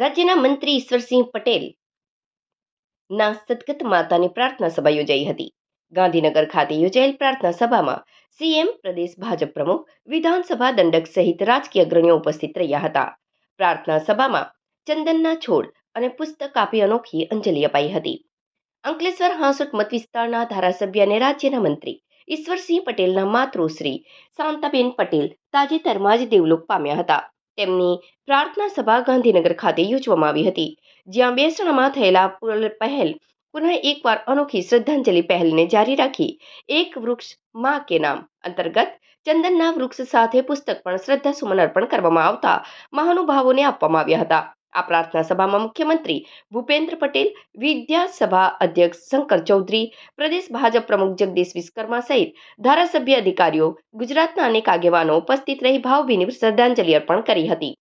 રાજ્યના મંત્રી ઈશ્વરસિંહ પટેલ ના સદગત માતાની પ્રાર્થના સભા યોજાઈ હતી. ગાંધીનગર ખાતે યોજાયેલ પ્રાર્થના સભામાં સીએમ, પ્રદેશ ભાજપ પ્રમુખ, વિધાનસભા દંડક સહિત રાજકીય અગ્રણીઓ ઉપસ્થિત રહ્યા હતા. પ્રાર્થના સભામાં ચંદનના છોડ અને પુસ્તક આપી અનોખી અંજલિ અપાઈ હતી. અંકલેશ્વર હાંસોટ મત વિસ્તારના ધારાસભ્ય અને રાજ્યના મંત્રી ઈશ્વરસિંહ પટેલના માતૃશ્રી શાંતાબેન પટેલ તાજેતરમાં જ દેવલોક પામ્યા હતા. તેમની પ્રાર્થના સભા ગાંધીનગર ખાતે યોજવામાં આવી હતી. જ્યાં બેસણામાં થયેલા પહેલ પુનઃ એકવાર અનોખી શ્રદ્ધાંજલિ પહેલને જારી રાખી. એક વૃક્ષમાં કે નામ અંતર્ગત ચંદનના વૃક્ષ સાથે પુસ્તક પણ શ્રદ્ધા સુમન અર્પણ કરવામાં આવતા મહાનુભાવોને આપવામાં આવ્યા હતા. આ પ્રાર્થના સભામાં મુખ્યમંત્રી ભૂપેન્દ્ર પટેલ, વિદ્યાસભા અધ્યક્ષ શંકર ચૌધરી, પ્રદેશ ભાજપ પ્રમુખ જગદીશ વિશ્વકર્મા સહિત ધારાસભ્ય અધિકારીઓ ગુજરાતના અનેક આગેવાનો ઉપસ્થિત રહી ભાવભીની શ્રદ્ધાંજલિ અર્પણ કરી હતી.